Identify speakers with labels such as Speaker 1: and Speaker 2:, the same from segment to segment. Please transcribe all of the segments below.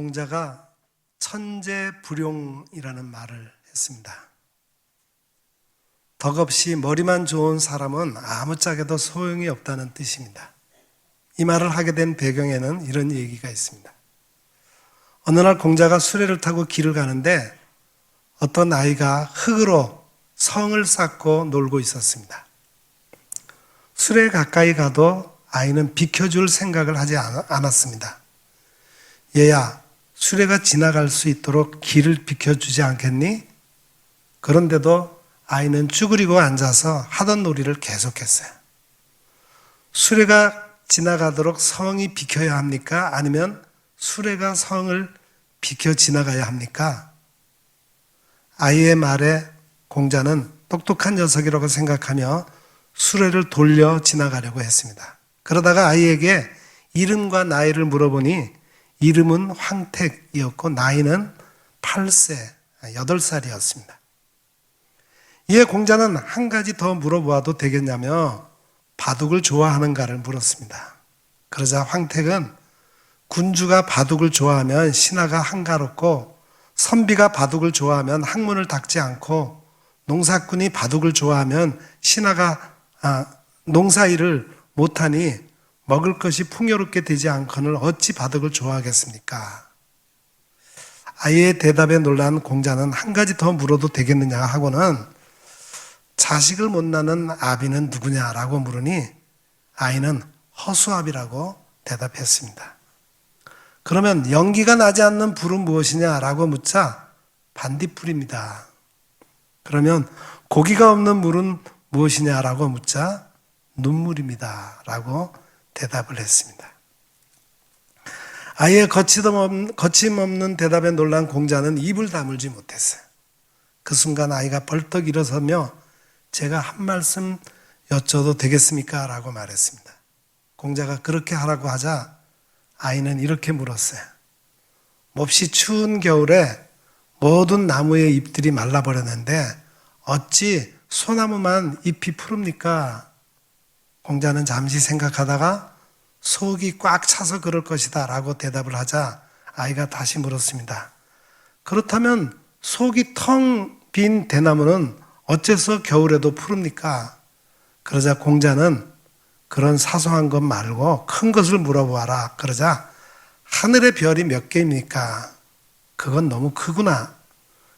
Speaker 1: 공자가 천재불용이라는 말을 했습니다. 덕없이 머리만 좋은 사람은 아무짝에도 소용이 없다는 뜻입니다. 이 말을 하게 된 배경에는 이런 얘기가 있습니다. 어느 날 공자가 수레를 타고 길을 가는데 어떤 아이가 흙으로 성을 쌓고 놀고 있었습니다. 수레에 가까이 가도 아이는 비켜줄 생각을 하지 않- 않았습니다. 얘야, 수레가 지나갈 수 있도록 길을 비켜주지 않겠니? 그런데도 아이는 쭈그리고 앉아서 하던 놀이를 계속했어요. 수레가 지나가도록 성이 비켜야 합니까? 아니면 수레가 성을 비켜 지나가야 합니까? 아이의 말에 공자는 똑똑한 녀석이라고 생각하며 수레를 돌려 지나가려고 했습니다. 그러다가 아이에게 이름과 나이를 물어보니 이름은 황택이었고 나이는 8세, 8살이었습니다. 이에 공자는 한 가지 더 물어보아도 되겠냐며 바둑을 좋아하는가를 물었습니다. 그러자 황택은 군주가 바둑을 좋아하면 신하가 한가롭고 선비가 바둑을 좋아하면 학문을 닦지 않고 농사꾼이 바둑을 좋아하면 신하가 아, 농사일을 못하니 먹을 것이 풍요롭게 되지 않거늘 어찌 바둑을 좋아하겠습니까? 아이의 대답에 놀란 공자는 한 가지 더 물어도 되겠느냐 하고는 자식을 못 낳는 아비는 누구냐라고 물으니 아이는 허수아비라고 대답했습니다. 그러면 연기가 나지 않는 불은 무엇이냐라고 묻자 반딧불입니다. 그러면 고기가 없는 물은 무엇이냐라고 묻자 눈물입니다. 라고 대답을 했습니다. 아이의 거침없는 대답에 놀란 공자는 입을 다물지 못했어요. 그 순간 아이가 벌떡 일어서며 제가 한 말씀 여쭤도 되겠습니까? 라고 말했습니다. 공자가 그렇게 하라고 하자 아이는 이렇게 물었어요. 몹시 추운 겨울에 모든 나무의 잎들이 말라버렸는데 어찌 소나무만 잎이 푸릅니까? 공자는 잠시 생각하다가 속이 꽉 차서 그럴 것이다 라고 대답을 하자 아이가 다시 물었습니다. 그렇다면 속이 텅 빈 대나무는 어째서 겨울에도 푸릅니까? 그러자 공자는 그런 사소한 것 말고 큰 것을 물어보아라. 그러자 하늘의 별이 몇 개입니까? 그건 너무 크구나.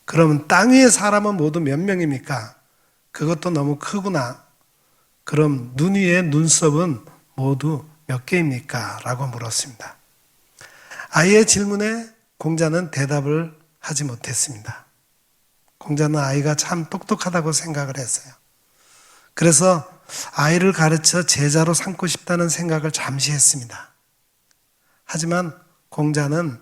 Speaker 1: 그러면 땅 위의 사람은 모두 몇 명입니까? 그것도 너무 크구나. 그럼 눈 위의 눈썹은 모두 몇 개입니까? 라고 물었습니다. 아이의 질문에 공자는 대답을 하지 못했습니다. 공자는 아이가 참 똑똑하다고 생각을 했어요. 그래서 아이를 가르쳐 제자로 삼고 싶다는 생각을 잠시 했습니다. 하지만 공자는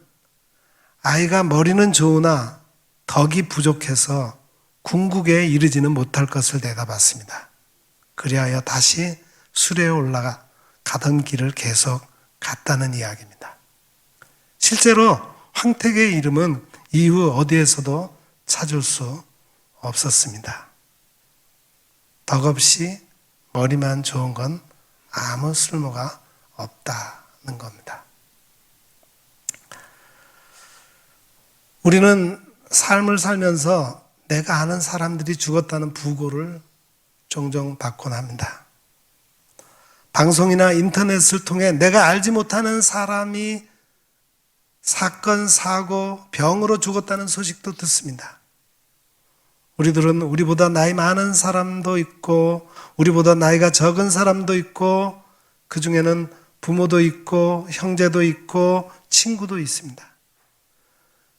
Speaker 1: 아이가 머리는 좋으나 덕이 부족해서 궁극에 이르지는 못할 것을 내다봤습니다. 그리하여 다시 수레에 올라가 가던 길을 계속 갔다는 이야기입니다. 실제로 황택의 이름은 이후 어디에서도 찾을 수 없었습니다. 덕없이 머리만 좋은 건 아무 쓸모가 없다는 겁니다. 우리는 삶을 살면서 내가 아는 사람들이 죽었다는 부고를 종종 받곤 합니다. 방송이나 인터넷을 통해 내가 알지 못하는 사람이 사건, 사고, 병으로 죽었다는 소식도 듣습니다. 우리들은 우리보다 나이 많은 사람도 있고, 우리보다 나이가 적은 사람도 있고, 그 중에는 부모도 있고, 형제도 있고, 친구도 있습니다.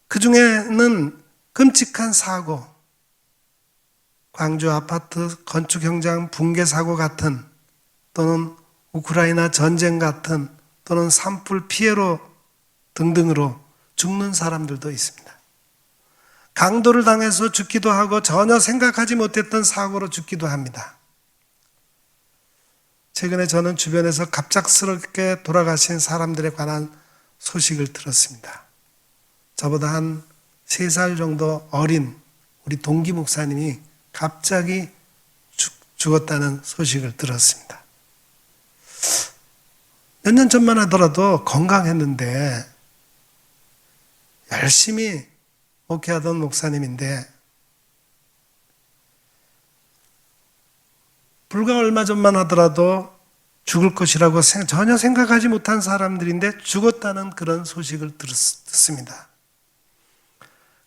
Speaker 1: 그 중에는 끔찍한 사고, 광주 아파트 건축 현장 붕괴 사고 같은 또는 우크라이나 전쟁 같은 또는 산불 피해로 등등으로 죽는 사람들도 있습니다. 강도를 당해서 죽기도 하고 전혀 생각하지 못했던 사고로 죽기도 합니다. 최근에 저는 주변에서 갑작스럽게 돌아가신 사람들에 관한 소식을 들었습니다. 저보다 한세살 정도 어린 우리 동기 목사님이 갑자기 죽었다는 소식을 들었습니다. 몇 년 전만 하더라도 건강했는데 열심히 목회하던 목사님인데 불과 얼마 전만 하더라도 죽을 것이라고 생- 전혀 생각하지 못한 사람들인데 죽었다는 그런 소식을 들었, 듣습니다.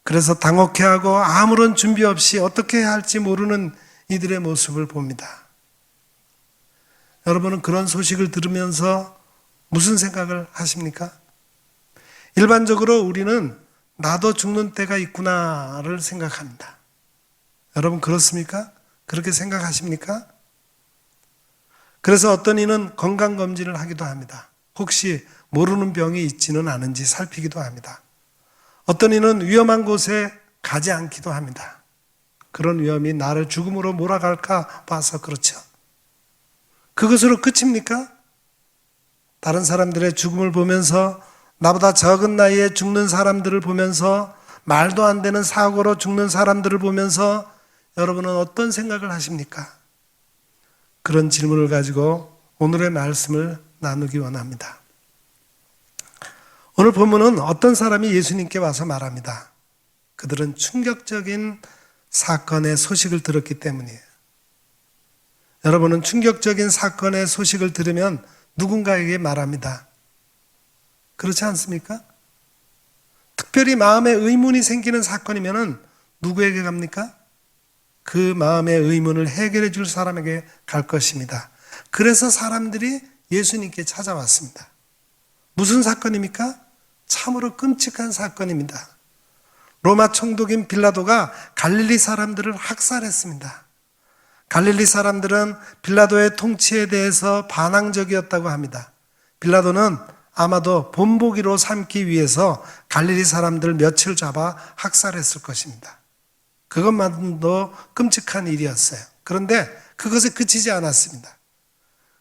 Speaker 1: 그래서 당혹해하고 아무런 준비 없이 어떻게 해야 할지 모르는 이들의 모습을 봅니다. 여러분은 그런 소식을 들으면서 무슨 생각을 하십니까? 일반적으로 우리는 나도 죽는 때가 있구나를 생각합니다. 여러분 그렇습니까? 그렇게 생각하십니까? 그래서 어떤 이는 건강검진을 하기도 합니다. 혹시 모르는 병이 있지는 않은지 살피기도 합니다. 어떤 이는 위험한 곳에 가지 않기도 합니다. 그런 위험이 나를 죽음으로 몰아갈까 봐서 그렇죠. 그것으로 끝입니까? 다른 사람들의 죽음을 보면서 나보다 적은 나이에 죽는 사람들을 보면서 말도 안 되는 사고로 죽는 사람들을 보면서 여러분은 어떤 생각을 하십니까? 그런 질문을 가지고 오늘의 말씀을 나누기 원합니다. 오늘 본문은 어떤 사람이 예수님께 와서 말합니다. 그들은 충격적인 사건의 소식을 들었기 때문이에요. 여러분은 충격적인 사건의 소식을 들으면 누군가에게 말합니다. 그렇지 않습니까? 특별히 마음에 의문이 생기는 사건이면 누구에게 갑니까? 그 마음의 의문을 해결해 줄 사람에게 갈 것입니다. 그래서 사람들이 예수님께 찾아왔습니다. 무슨 사건입니까? 참으로 끔찍한 사건입니다. 로마 총독인 빌라도가 갈릴리 사람들을 학살했습니다. 갈릴리 사람들은 빌라도의 통치에 대해서 반항적이었다고 합니다. 빌라도는 아마도 본보기로 삼기 위해서 갈릴리 사람들 며칠 잡아 학살했을 것입니다. 그것만도 끔찍한 일이었어요. 그런데 그것에 그치지 않았습니다.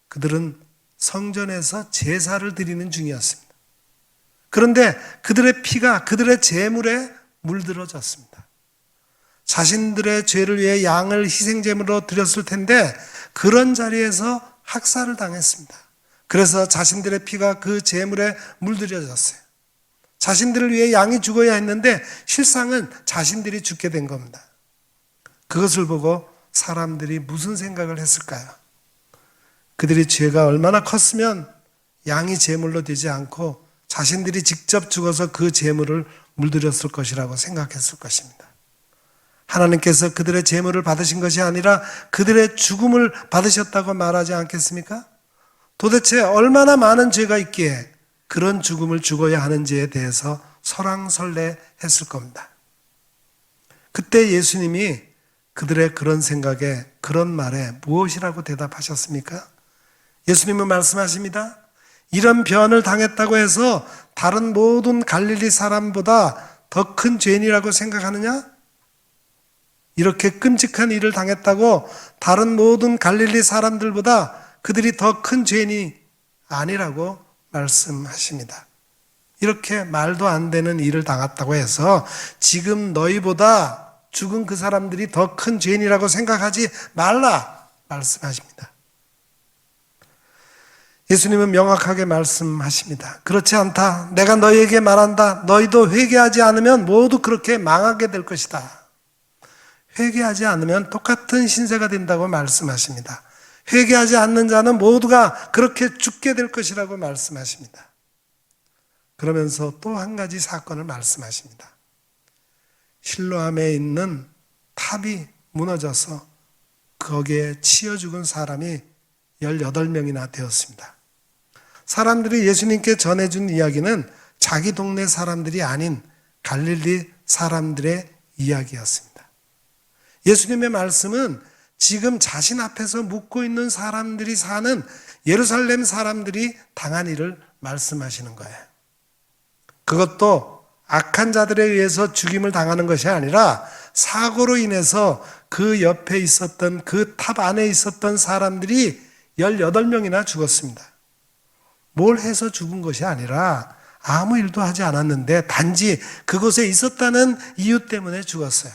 Speaker 1: 그들은 성전에서 제사를 드리는 중이었습니다. 그런데 그들의 피가 그들의 재물에 물들어졌습니다. 자신들의 죄를 위해 양을 희생제물로 드렸을 텐데 그런 자리에서 학살을 당했습니다. 그래서 자신들의 피가 그 재물에 물들여졌어요. 자신들을 위해 양이 죽어야 했는데 실상은 자신들이 죽게 된 겁니다. 그것을 보고 사람들이 무슨 생각을 했을까요? 그들이 죄가 얼마나 컸으면 양이 제물로 되지 않고 자신들이 직접 죽어서 그 제물을 물들였을 것이라고 생각했을 것입니다. 하나님께서 그들의 제물을 받으신 것이 아니라 그들의 죽음을 받으셨다고 말하지 않겠습니까? 도대체 얼마나 많은 죄가 있기에 그런 죽음을 죽어야 하는지에 대해서 설왕설래 했을 겁니다. 그때 예수님이 그들의 그런 생각에 그런 말에 무엇이라고 대답하셨습니까? 예수님은 말씀하십니다. 이런 변을 당했다고 해서 다른 모든 갈릴리 사람보다 더 큰 죄인이라고 생각하느냐? 이렇게 끔찍한 일을 당했다고 다른 모든 갈릴리 사람들보다 그들이 더 큰 죄인이 아니라고 말씀하십니다. 이렇게 말도 안 되는 일을 당했다고 해서 지금 너희보다 죽은 그 사람들이 더 큰 죄인이라고 생각하지 말라 말씀하십니다. 예수님은 명확하게 말씀하십니다. 그렇지 않다. 내가 너희에게 말한다. 너희도 회개하지 않으면 모두 그렇게 망하게 될 것이다. 회개하지 않으면 똑같은 신세가 된다고 말씀하십니다. 회개하지 않는 자는 모두가 그렇게 죽게 될 것이라고 말씀하십니다. 그러면서 또 한 가지 사건을 말씀하십니다. 실로암에 있는 탑이 무너져서 거기에 치여 죽은 사람이 18명이나 되었습니다. 사람들이 예수님께 전해준 이야기는 자기 동네 사람들이 아닌 갈릴리 사람들의 이야기였습니다. 예수님의 말씀은 지금 자신 앞에서 묻고 있는 사람들이 사는 예루살렘 사람들이 당한 일을 말씀하시는 거예요. 그것도 악한 자들에 의해서 죽임을 당하는 것이 아니라 사고로 인해서 그 옆에 있었던 그 탑 안에 있었던 사람들이 18명이나 죽었습니다. 뭘 해서 죽은 것이 아니라 아무 일도 하지 않았는데 단지 그곳에 있었다는 이유 때문에 죽었어요.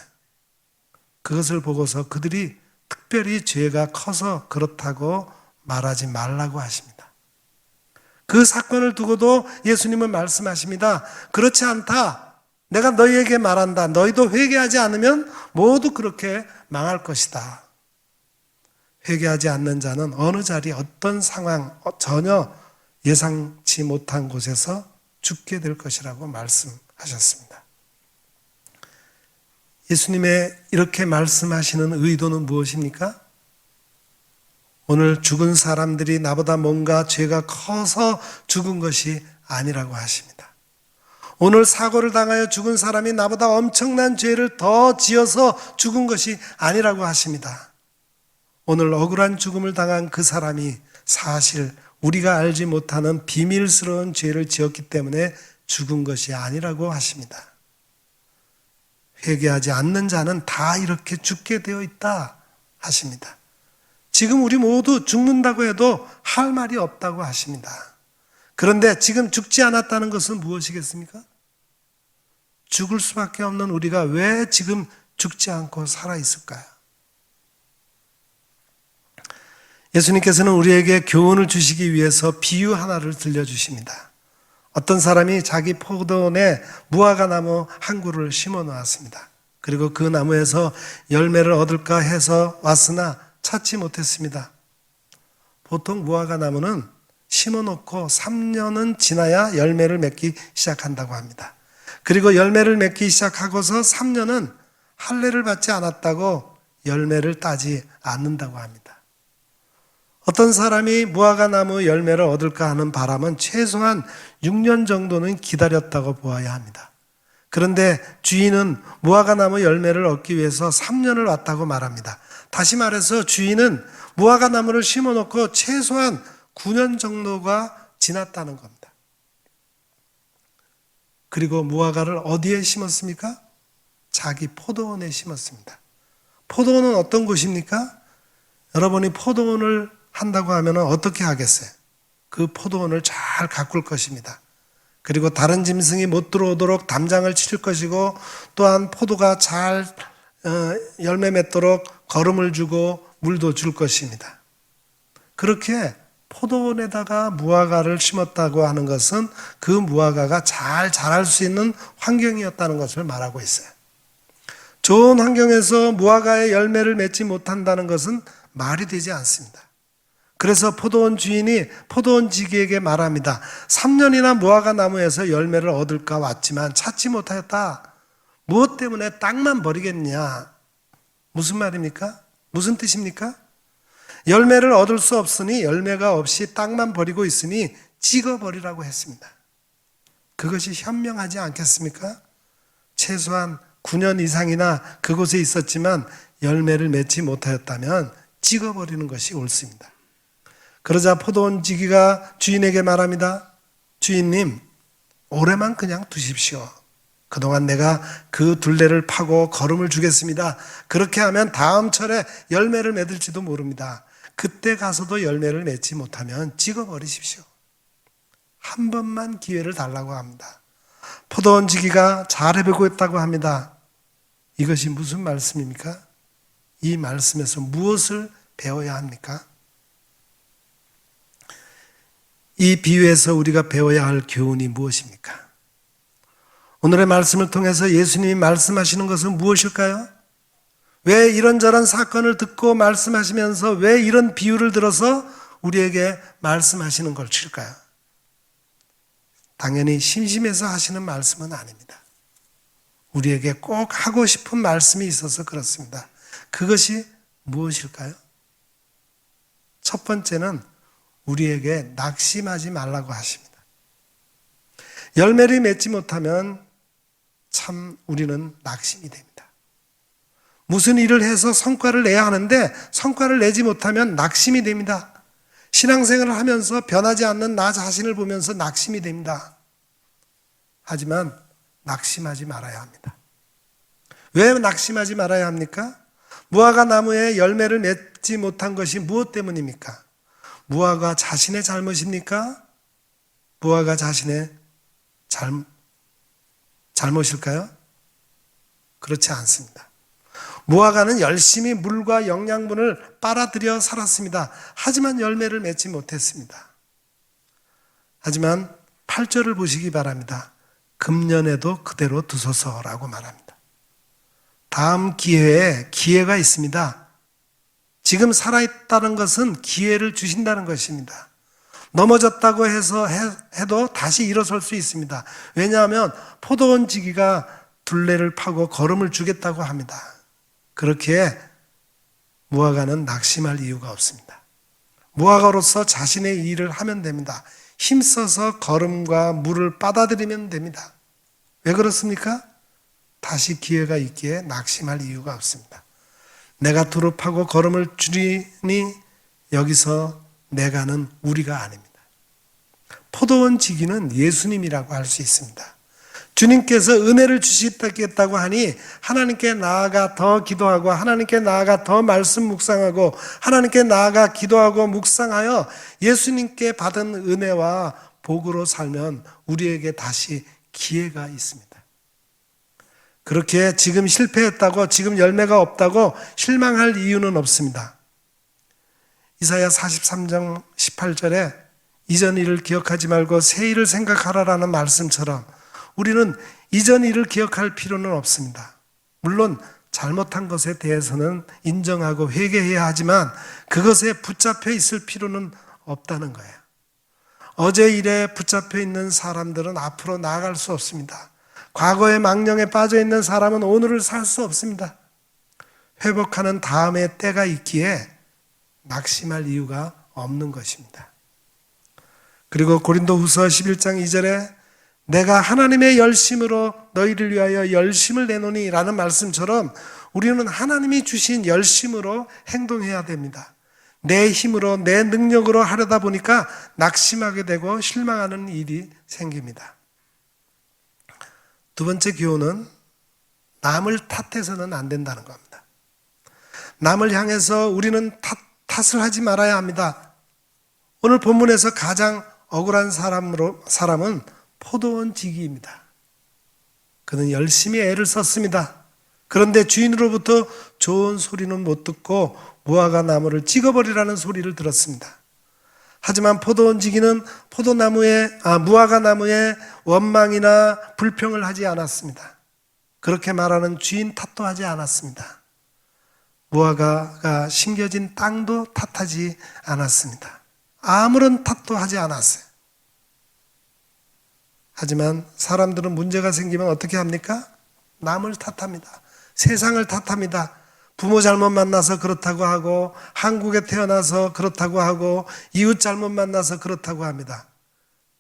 Speaker 1: 그것을 보고서 그들이 특별히 죄가 커서 그렇다고 말하지 말라고 하십니다. 그 사건을 두고도 예수님은 말씀하십니다. 그렇지 않다. 내가 너희에게 말한다. 너희도 회개하지 않으면 모두 그렇게 망할 것이다. 회개하지 않는 자는 어느 자리 어떤 상황 어, 전혀 예상치 못한 곳에서 죽게 될 것이라고 말씀하셨습니다. 예수님의 이렇게 말씀하시는 의도는 무엇입니까? 오늘 죽은 사람들이 나보다 뭔가 죄가 커서 죽은 것이 아니라고 하십니다. 오늘 사고를 당하여 죽은 사람이 나보다 엄청난 죄를 더 지어서 죽은 것이 아니라고 하십니다. 오늘 억울한 죽음을 당한 그 사람이 사실 우리가 알지 못하는 비밀스러운 죄를 지었기 때문에 죽은 것이 아니라고 하십니다. 회개하지 않는 자는 다 이렇게 죽게 되어 있다 하십니다. 지금 우리 모두 죽는다고 해도 할 말이 없다고 하십니다. 그런데 지금 죽지 않았다는 것은 무엇이겠습니까? 죽을 수밖에 없는 우리가 왜 지금 죽지 않고 살아 있을까요? 예수님께서는 우리에게 교훈을 주시기 위해서 비유 하나를 들려주십니다. 어떤 사람이 자기 포도원에 무화과 나무 한 그루를 심어 놓았습니다. 그리고 그 나무에서 열매를 얻을까 해서 왔으나 찾지 못했습니다. 보통 무화과 나무는 심어 놓고 3년은 지나야 열매를 맺기 시작한다고 합니다. 그리고 열매를 맺기 시작하고서 3년은 할례를 받지 않았다고 열매를 따지 않는다고 합니다. 어떤 사람이 무화과 나무 열매를 얻을까 하는 바람은 최소한 6년 정도는 기다렸다고 보아야 합니다. 그런데 주인은 무화과 나무 열매를 얻기 위해서 3년을 왔다고 말합니다. 다시 말해서 주인은 무화과 나무를 심어 놓고 최소한 9년 정도가 지났다는 겁니다. 그리고 무화과를 어디에 심었습니까? 자기 포도원에 심었습니다. 포도원은 어떤 곳입니까? 여러분이 포도원을 한다고 하면 어떻게 하겠어요? 그 포도원을 잘 가꿀 것입니다. 그리고 다른 짐승이 못 들어오도록 담장을 칠 것이고 또한 포도가 잘 어, 열매 맺도록 거름을 주고 물도 줄 것입니다. 그렇게 포도원에다가 무화과를 심었다고 하는 것은 그 무화과가 잘 자랄 수 있는 환경이었다는 것을 말하고 있어요. 좋은 환경에서 무화과의 열매를 맺지 못한다는 것은 말이 되지 않습니다. 그래서 포도원 주인이 포도원 지기에게 말합니다. 3년이나 무화과 나무에서 열매를 얻을까 왔지만 찾지 못하였다. 무엇 때문에 땅만 버리겠냐? 무슨 말입니까? 무슨 뜻입니까? 열매를 얻을 수 없으니 열매가 없이 땅만 버리고 있으니 찍어버리라고 했습니다. 그것이 현명하지 않겠습니까? 최소한 9년 이상이나 그곳에 있었지만 열매를 맺지 못하였다면 찍어버리는 것이 옳습니다. 그러자 포도원 지기가 주인에게 말합니다. 주인님, 올해만 그냥 두십시오. 그동안 내가 그 둘레를 파고 걸음을 주겠습니다. 그렇게 하면 다음 철에 열매를 맺을지도 모릅니다. 그때 가서도 열매를 맺지 못하면 찍어버리십시오. 한 번만 기회를 달라고 합니다. 포도원 지기가 잘 해보고 있다고 합니다. 이것이 무슨 말씀입니까? 이 말씀에서 무엇을 배워야 합니까? 이 비유에서 우리가 배워야 할 교훈이 무엇입니까? 오늘의 말씀을 통해서 예수님이 말씀하시는 것은 무엇일까요? 왜 이런저런 사건을 듣고 말씀하시면서 왜 이런 비유를 들어서 우리에게 말씀하시는 걸칠까요? 당연히 심심해서 하시는 말씀은 아닙니다. 우리에게 꼭 하고 싶은 말씀이 있어서 그렇습니다. 그것이 무엇일까요? 첫 번째는 우리에게 낙심하지 말라고 하십니다. 열매를 맺지 못하면 참 우리는 낙심이 됩니다. 무슨 일을 해서 성과를 내야 하는데 성과를 내지 못하면 낙심이 됩니다. 신앙생활을 하면서 변하지 않는 나 자신을 보면서 낙심이 됩니다. 하지만 낙심하지 말아야 합니다. 왜 낙심하지 말아야 합니까? 무화과 나무에 열매를 맺지 못한 것이 무엇 때문입니까? 무화과 자신의 잘못입니까? 무화과 자신의 잘, 잘못일까요? 그렇지 않습니다. 무화과는 열심히 물과 영양분을 빨아들여 살았습니다. 하지만 열매를 맺지 못했습니다. 하지만 8절을 보시기 바랍니다. 금년에도 그대로 두소서라고 말합니다. 다음 기회에 기회가 있습니다. 지금 살아있다는 것은 기회를 주신다는 것입니다. 넘어졌다고 해서 해, 해도 다시 일어설 수 있습니다. 왜냐하면 포도원 지기가 둘레를 파고 걸음을 주겠다고 합니다. 그렇게 무화과는 낙심할 이유가 없습니다. 무화과로서 자신의 일을 하면 됩니다. 힘써서 걸음과 물을 빨아들이면 됩니다. 왜 그렇습니까? 다시 기회가 있기에 낙심할 이유가 없습니다. 내가 두릅하고 걸음을 줄이니 여기서 내가는 우리가 아닙니다. 포도원 지기는 예수님이라고 할 수 있습니다. 주님께서 은혜를 주시겠다고 하니 하나님께 나아가 더 기도하고 하나님께 나아가 더 말씀 묵상하고 하나님께 나아가 기도하고 묵상하여 예수님께 받은 은혜와 복으로 살면 우리에게 다시 기회가 있습니다. 그렇게 지금 실패했다고 지금 열매가 없다고 실망할 이유는 없습니다. 이사야 43장 18절에 이전 일을 기억하지 말고 새 일을 생각하라라는 말씀처럼 우리는 이전 일을 기억할 필요는 없습니다. 물론 잘못한 것에 대해서는 인정하고 회개해야 하지만 그것에 붙잡혀 있을 필요는 없다는 거예요. 어제 일에 붙잡혀 있는 사람들은 앞으로 나아갈 수 없습니다. 과거의 망령에 빠져 있는 사람은 오늘을 살 수 없습니다. 회복하는 다음에 때가 있기에 낙심할 이유가 없는 것입니다. 그리고 고린도 후서 11장 2절에 내가 하나님의 열심으로 너희를 위하여 열심을 내노니 라는 말씀처럼 우리는 하나님이 주신 열심으로 행동해야 됩니다. 내 힘으로, 내 능력으로 하려다 보니까 낙심하게 되고 실망하는 일이 생깁니다. 두 번째 교훈은 남을 탓해서는 안 된다는 겁니다. 남을 향해서 우리는 탓, 탓을 하지 말아야 합니다. 오늘 본문에서 가장 억울한 사람으로, 사람은 포도원 지기입니다. 그는 열심히 애를 썼습니다. 그런데 주인으로부터 좋은 소리는 못 듣고 무화과 나무를 찍어버리라는 소리를 들었습니다. 하지만 포도원 지기는 포도나무에 아 무화과 나무에 원망이나 불평을 하지 않았습니다. 그렇게 말하는 주인 탓도 하지 않았습니다. 무화과가 심겨진 땅도 탓하지 않았습니다. 아무런 탓도 하지 않았어요. 하지만 사람들은 문제가 생기면 어떻게 합니까? 남을 탓합니다. 세상을 탓합니다. 부모 잘못 만나서 그렇다고 하고, 한국에 태어나서 그렇다고 하고, 이웃 잘못 만나서 그렇다고 합니다.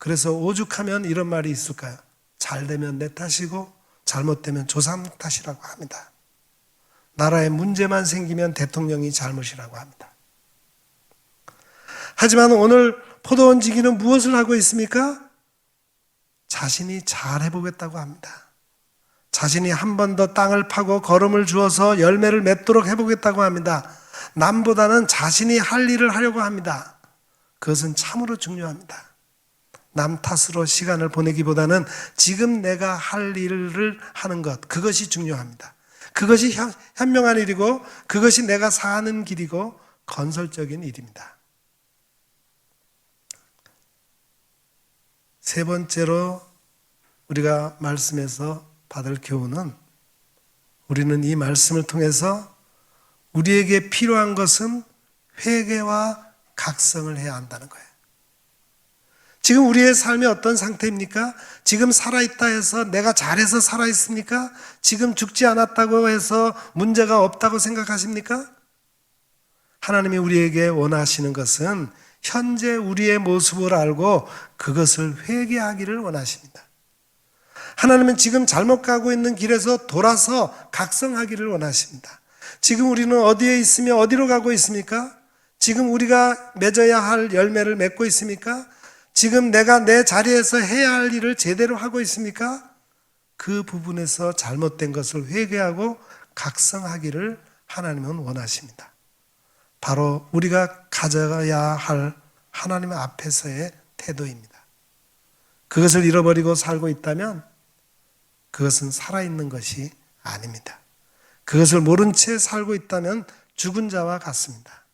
Speaker 1: 그래서 오죽하면 이런 말이 있을까요? 잘 되면 내 탓이고, 잘못되면 조상 탓이라고 합니다. 나라에 문제만 생기면 대통령이 잘못이라고 합니다. 하지만 오늘 포도원 지기는 무엇을 하고 있습니까? 자신이 잘 해보겠다고 합니다. 자신이 한 번 더 땅을 파고 걸음을 주어서 열매를 맺도록 해보겠다고 합니다. 남보다는 자신이 할 일을 하려고 합니다. 그것은 참으로 중요합니다. 남 탓으로 시간을 보내기보다는 지금 내가 할 일을 하는 것, 그것이 중요합니다. 그것이 현명한 일이고, 그것이 내가 사는 길이고, 건설적인 일입니다. 세 번째로 우리가 말씀에서 받을 교훈은 우리는 이 말씀을 통해서 우리에게 필요한 것은 회개와 각성을 해야 한다는 거예요. 지금 우리의 삶이 어떤 상태입니까? 지금 살아있다 해서 내가 잘해서 살아있습니까? 지금 죽지 않았다고 해서 문제가 없다고 생각하십니까? 하나님이 우리에게 원하시는 것은 현재 우리의 모습을 알고 그것을 회개하기를 원하십니다. 하나님은 지금 잘못 가고 있는 길에서 돌아서 각성하기를 원하십니다. 지금 우리는 어디에 있으며 어디로 가고 있습니까? 지금 우리가 맺어야 할 열매를 맺고 있습니까? 지금 내가 내 자리에서 해야 할 일을 제대로 하고 있습니까? 그 부분에서 잘못된 것을 회개하고 각성하기를 하나님은 원하십니다. 바로 우리가 가져야 할 하나님 앞에서의 태도입니다. 그것을 잃어버리고 살고 있다면 그것은 살아있는 것이 아닙니다. 그것을 모른 채 살고 있다면 죽은 자와 같습니다.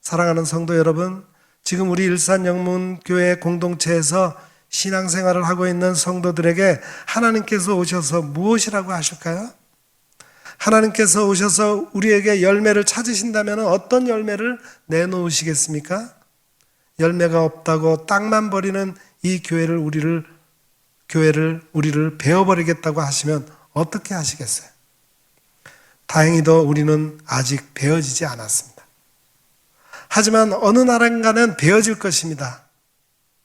Speaker 1: 사랑하는 성도 여러분, 지금 우리 일산 영문교회 공동체에서 신앙생활을 하고 있는 성도들에게 하나님께서 오셔서 무엇이라고 하실까요? 하나님께서 오셔서 우리에게 열매를 찾으신다면 어떤 열매를 내놓으시겠습니까? 열매가 없다고 땅만 버리는 이 교회를 우리를 교회를 우리를 베어버리겠다고 하시면 어떻게 하시겠어요? 다행히도 우리는 아직 베어지지 않았습니다. 하지만 어느 날인가는 베어질 것입니다.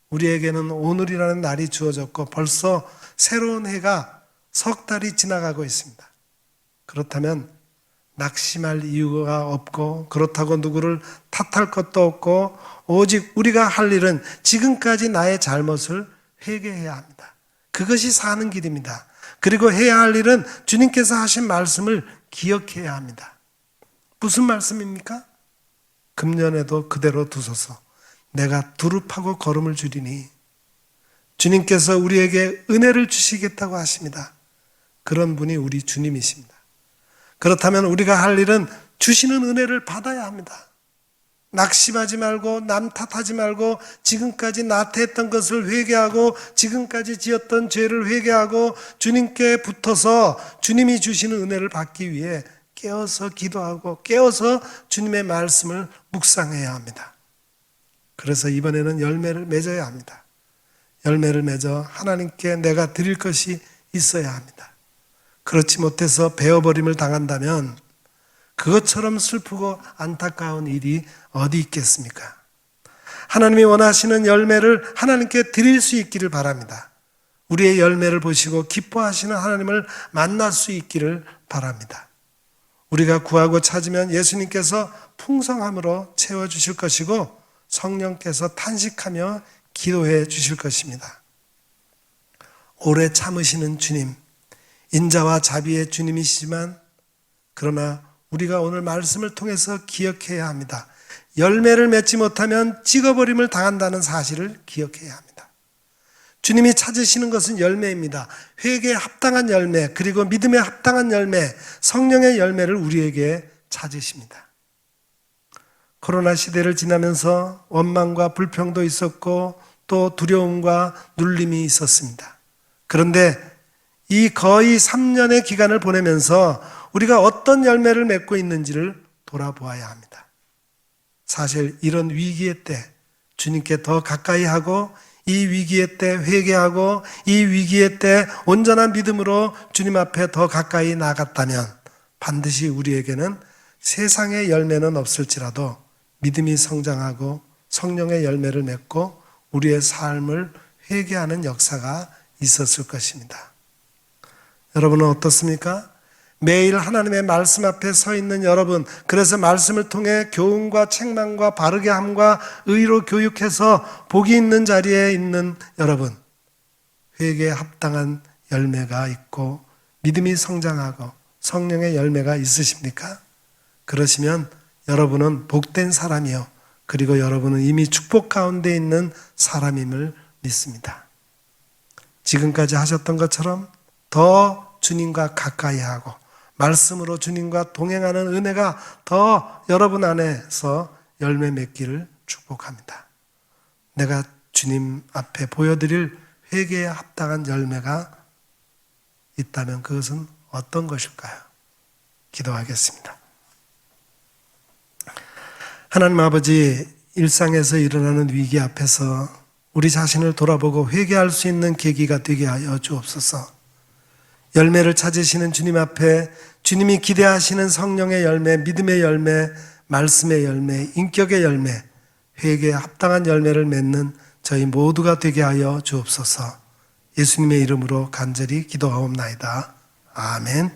Speaker 1: 우리에게는 오늘이라는 날이 주어졌고 벌써 새로운 해가 석 달이 지나가고 있습니다. 그렇다면 낙심할 이유가 없고 그렇다고 누구를 탓할 것도 없고 오직 우리가 할 일은 지금까지 나의 잘못을 회개해야 합니다. 그것이 사는 길입니다. 그리고 해야 할 일은 주님께서 하신 말씀을 기억해야 합니다. 무슨 말씀입니까? 금년에도 그대로 두소서 내가 두릅하고 걸음을 줄이니 주님께서 우리에게 은혜를 주시겠다고 하십니다. 그런 분이 우리 주님이십니다. 그렇다면 우리가 할 일은 주시는 은혜를 받아야 합니다. 낙심하지 말고 남 탓하지 말고 지금까지 나태했던 것을 회개하고 지금까지 지었던 죄를 회개하고 주님께 붙어서 주님이 주시는 은혜를 받기 위해 깨어서 기도하고 깨어서 주님의 말씀을 묵상해야 합니다. 그래서 이번에는 열매를 맺어야 합니다. 열매를 맺어 하나님께 내가 드릴 것이 있어야 합니다. 그렇지 못해서 베어버림을 당한다면 그것처럼 슬프고 안타까운 일이 어디 있겠습니까? 하나님이 원하시는 열매를 하나님께 드릴 수 있기를 바랍니다. 우리의 열매를 보시고 기뻐하시는 하나님을 만날 수 있기를 바랍니다. 우리가 구하고 찾으면 예수님께서 풍성함으로 채워주실 것이고 성령께서 탄식하며 기도해 주실 것입니다. 오래 참으시는 주님, 인자와 자비의 주님이시지만 그러나 우리가 오늘 말씀을 통해서 기억해야 합니다. 열매를 맺지 못하면 찍어버림을 당한다는 사실을 기억해야 합니다. 주님이 찾으시는 것은 열매입니다. 회개에 합당한 열매, 그리고 믿음에 합당한 열매, 성령의 열매를 우리에게 찾으십니다. 코로나 시대를 지나면서 원망과 불평도 있었고 또 두려움과 눌림이 있었습니다. 그런데 이 거의 3년의 기간을 보내면서 우리가 어떤 열매를 맺고 있는지를 돌아보아야 합니다. 사실 이런 위기의 때 주님께 더 가까이 하고 이 위기의 때 회개하고 이 위기의 때 온전한 믿음으로 주님 앞에 더 가까이 나갔다면 반드시 우리에게는 세상의 열매는 없을지라도 믿음이 성장하고 성령의 열매를 맺고 우리의 삶을 회개하는 역사가 있었을 것입니다. 여러분은 어떻습니까? 매일 하나님의 말씀 앞에 서 있는 여러분, 그래서 말씀을 통해 교훈과 책망과 바르게 함과 의로 교육해서 복이 있는 자리에 있는 여러분, 회개에 합당한 열매가 있고 믿음이 성장하고 성령의 열매가 있으십니까? 그러시면 여러분은 복된 사람이요. 그리고 여러분은 이미 축복 가운데 있는 사람임을 믿습니다. 지금까지 하셨던 것처럼 더 주님과 가까이 하고 말씀으로 주님과 동행하는 은혜가 더 여러분 안에서 열매 맺기를 축복합니다. 내가 주님 앞에 보여드릴 회개에 합당한 열매가 있다면 그것은 어떤 것일까요? 기도하겠습니다. 하나님 아버지, 일상에서 일어나는 위기 앞에서 우리 자신을 돌아보고 회개할 수 있는 계기가 되게 하여 주옵소서. 열매를 찾으시는 주님 앞에 주님이 기대하시는 성령의 열매, 믿음의 열매, 말씀의 열매, 인격의 열매, 회개에 합당한 열매를 맺는 저희 모두가 되게 하여 주옵소서. 예수님의 이름으로 간절히 기도하옵나이다. 아멘.